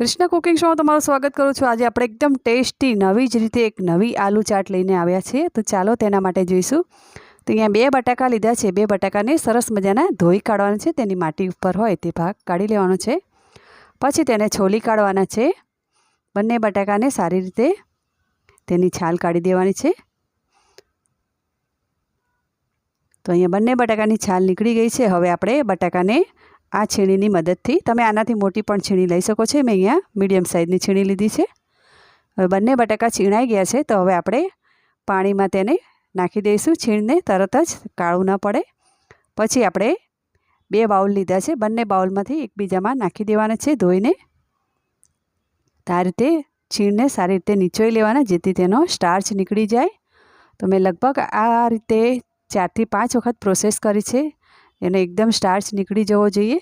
Krishna cooking શોમાં તમારું સ્વાગત કરું છું. આજે આપણે એકદમ ટેસ્ટી નવી જ રીતે એક નવી આલુ ચાટ લઈને આવ્યા છીએ. તો ચાલો તેના માટે જોઈશું. તો અહીંયા બે બટાકા લીધા છે. બે બટાકાને સરસ મજાના ધોઈ કાઢવાના છે. તેની માટી ઉપર હોય તે ભાગ કાઢી લેવાનો છે. પછી તેને છોલી કાઢવાના છે. બંને બટાકાને સારી રીતે તેની છાલ કાઢી દેવાની છે. તો અહીંયા બંને બટાકાની છાલ નીકળી ગઈ છે. હવે આપણે બટાકાને આ છીણીની મદદથી તમે આનાથી મોટી પણ છીણી લઈ શકો છો. મેં અહીંયા મીડિયમ સાઇઝની છીણી લીધી છે. હવે બંને બટાકા છીણાઈ ગયા છે, તો હવે આપણે પાણીમાં તેને નાખી દઈશું. છીણને તરત જ કાળું ન પડે. પછી આપણે બે બાઉલ લીધા છે, બંને બાઉલમાંથી એકબીજામાં નાખી દેવાના છે, ધોઈને. આ રીતે છીણને સારી રીતે નીચોઈ લેવાના, જેથી તેનો સ્ટાર્ચ નીકળી જાય. તો મેં લગભગ આ રીતે ચારથી પાંચ વખત પ્રોસેસ કરી છે. એને એકદમ સ્ટાર્ચ નીકળી જવો જોઈએ.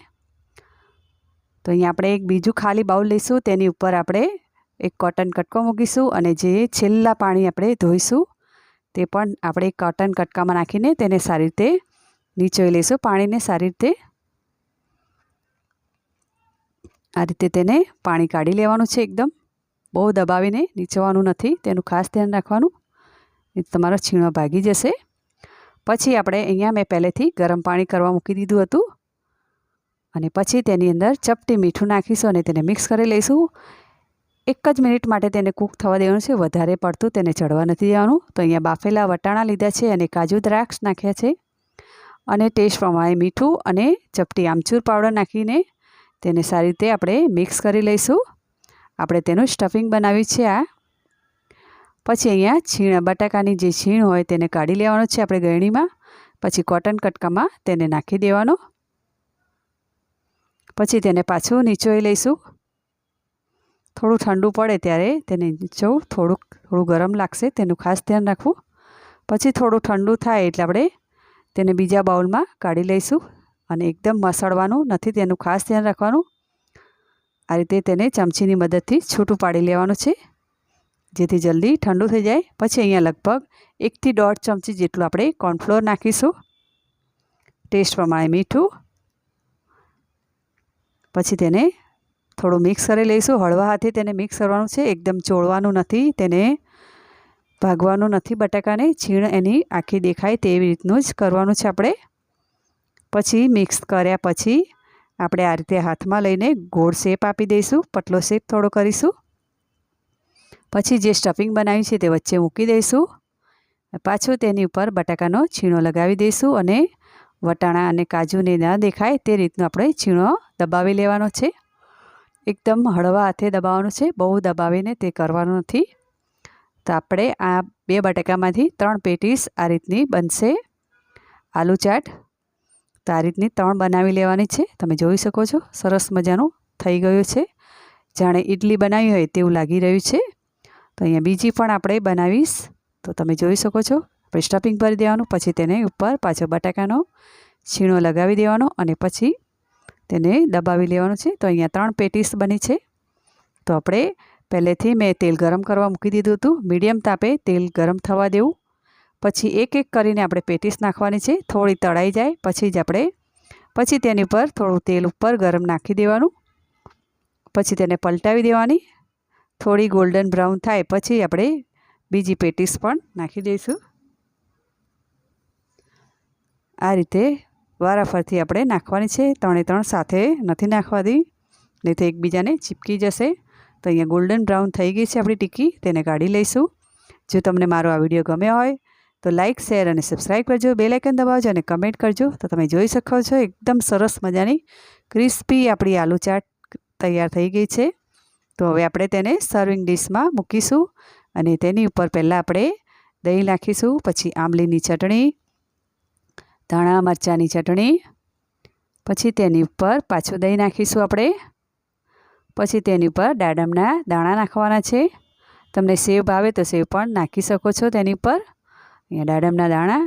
તો અહીંયા આપણે એક બીજું ખાલી બાઉલ લઈશું, તેની ઉપર આપણે એક કોટન કટકો મૂકીશું અને જે છેલ્લા પાણી આપણે ધોઈશું, તે પણ આપણે એક કોટન કટકામાં નાખીને તેને સારી રીતે નીચોઈ લઈશું, પાણીને સારી રીતે. આ રીતે તેને પાણી કાઢી લેવાનું છે એકદમ. બહુ દબાવીને નીચવાનું નથી, તેનું ખાસ ધ્યાન રાખવાનું. તમારો છીણો ભાગી જશે. પછી આપણે અહીંયા મેં પહેલેથી ગરમ પાણી કરવા મૂકી દીધું હતું. અને પછી તેની અંદર ચપટી મીઠું નાખીશું અને તેને મિક્સ કરી લઈશું. એક જ મિનિટ માટે તેને કૂક થવા દેવાનું છે. વધારે પડતું તેને ચડવા નથી દેવાનું. તો અહીંયા બાફેલા વટાણા લીધા છે અને કાજુ દ્રાક્ષ નાખ્યા છે. અને ટેસ્ટ પ્રમાણે મીઠું અને ચપટી આમચૂર પાવડર નાખીને તેને સારી રીતે આપણે મિક્સ કરી લઈશું. આપણે તેનું સ્ટફિંગ બનાવ્યું છે આ. પછી અહીંયા છીણ, બટાકાની જે છીણ હોય તેને કાઢી લેવાનો છે આપણે ગળણીમાં. પછી કોટન કટકામાં તેને નાખી દેવાનો. પછી તેને પાછું નીચોઈ લઈશું. થોડું ઠંડુ પડે ત્યારે તેને નીચવું થોડુંક, થોડું ગરમ લાગશે તેનું ખાસ ધ્યાન રાખવું. પછી થોડું ઠંડુ થાય એટલે આપણે તેને બીજા બાઉલમાં કાઢી લઈશું અને એકદમ મસળવાનું નથી તેનું ખાસ ધ્યાન રાખવાનું. આ રીતે તેને ચમચીની મદદથી છૂટું પાડી લેવાનું છે. જેથી જલ્દી ઠંડુ થઈ જાય. પછી અહીંયા લગભગ એકથી દોઢ ચમચી જેટલું આપણે કોર્નફ્લોર નાખીશું. ટેસ્ટ પ્રમાણે મીઠું. પછી તેને થોડું મિક્સ કરી લઈશું. હળવા હાથે તેને મિક્સ કરવાનું છે. એકદમ ચોળવાનું નથી. તેને ભાગવાનું નથી બટાકાને. છીણ એની આખી દેખાય તેવી રીતનું જ કરવાનું છે આપણે. પછી મિક્સ કર્યા પછી આપણે આ રીતે હાથમાં લઈને ગોળ શેપ આપી દઈશું. પતલો શેપ થોડો કરીશું. પછી જે સ્ટફિંગ બનાવ્યું છે તે વચ્ચે મૂકી દઈશું. પાછું તેની ઉપર બટાકાનો છીણો લગાવી દઈશું અને વટાણા અને કાજુને ન દેખાય તે રીતનો આપણે છીણો દબાવી લેવાનો છે. એકદમ હળવા હાથે દબાવવાનું છે, બહુ દબાવીને તે કરવાનું નથી. તો આપણે આ બે બટાકામાંથી ત્રણ પેટીસ આ રીતની બનશે. આલુ ચાટ, તો આ રીતની ત્રણ બનાવી લેવાની છે. તમે જોઈ શકો છો, સરસ મજાનું થઈ ગયું છે. જાણે ઇડલી બનાવી હોય તેવું લાગી રહ્યું છે. તો અહીંયા બીજી પણ આપણે બનાવીશ. તો તમે જોઈ શકો છો, આપણે સ્ટફિંગ ભરી દેવાનું, પછી તેને ઉપર પાછો બટાકાનો છીણો લગાવી દેવાનો અને પછી તેને દબાવી લેવાનું છે. તો અહીંયા ત્રણ પેટીસ બની છે. તો આપણે પહેલેથી મેં તેલ ગરમ કરવા મૂકી દીધું હતું. મીડિયમ તાપે તેલ ગરમ થવા દેવું. પછી એક એક કરીને આપણે પેટીસ નાખવાની છે. થોડી તળાઈ જાય, પછી જ આપણે, પછી તેની ઉપર થોડું તેલ ઉપર ગરમ નાખી દેવાનું. પછી તેને પલટાવી દેવાની. થોડી ગોલ્ડન બ્રાઉન થાય, પછી આપણે બીજી પેટીસ પણ નાખી દઈશું. આ રીતે વારાફરથી આપણે નાખવાની છે. ત્રણે ત્રણ સાથે નથી નાખવાની નહીં તો એકબીજાને ચીપકી જશે. તો અહીંયા ગોલ્ડન બ્રાઉન થઈ ગઈ છે આપણી ટીકી. તેને કાઢી લઈશું. જો તમને મારો આ વીડિયો ગમ્યો હોય, તો લાઇક શેર અને સબસ્ક્રાઈબ કરજો. બે લાઇકન દબાવજો અને કમેન્ટ કરજો. તો તમે જોઈ શકો છો, એકદમ સરસ મજાની ક્રિસ્પી આપણી આલુ ચાટ તૈયાર થઈ ગઈ છે. તો હવે આપણે તેને સર્વિંગ ડીશમાં મૂકીશું અને તેની ઉપર પહેલાં આપણે દહીં નાખીશું, પછી આંબલીની ચટણી, ધાણા મરચાંની ચટણી, પછી તેની ઉપર પાછું દહીં નાખીશું આપણે, પછી તેની ઉપર દાડમના દાણા નાખવાના છે. તમને સેવ ભાવે તો સેવ પણ નાખી શકો છો તેની ઉપર. અહીંયા દાડમના દાણા,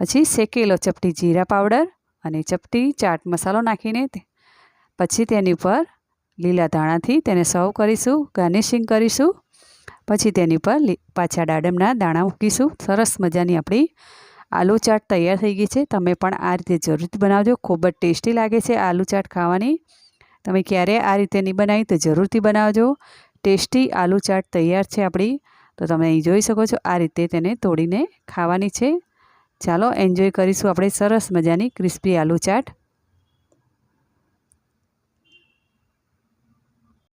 પછી શેકેલો ચપટી જીરા પાવડર અને ચપટી ચાટ મસાલો નાખીને પછી તેની ઉપર લીલા ધાણાથી તેને સર્વ કરીશું, ગાર્નિશિંગ કરીશું, પછી તેની પર પાછા દાડમના દાણા મૂકીશું. સરસ મજાની આપણી આલુ ચાટ તૈયાર થઈ ગઈ છે. તમે પણ આ રીતે જરૂરથી બનાવજો. ખૂબ જ ટેસ્ટી લાગે છે આલુ ચાટ ખાવાની. તમે ક્યારે આ રીતે નહીં બનાવી તો જરૂરથી બનાવજો. ટેસ્ટી આલુ ચાટ તૈયાર છે આપણી. તો તમે અહીં જોઈ શકો છો આ રીતે તેને તોડીને ખાવાની છે. ચાલો, એન્જોય કરીશું આપણે સરસ મજાની ક્રિસ્પી આલુ ચાટ.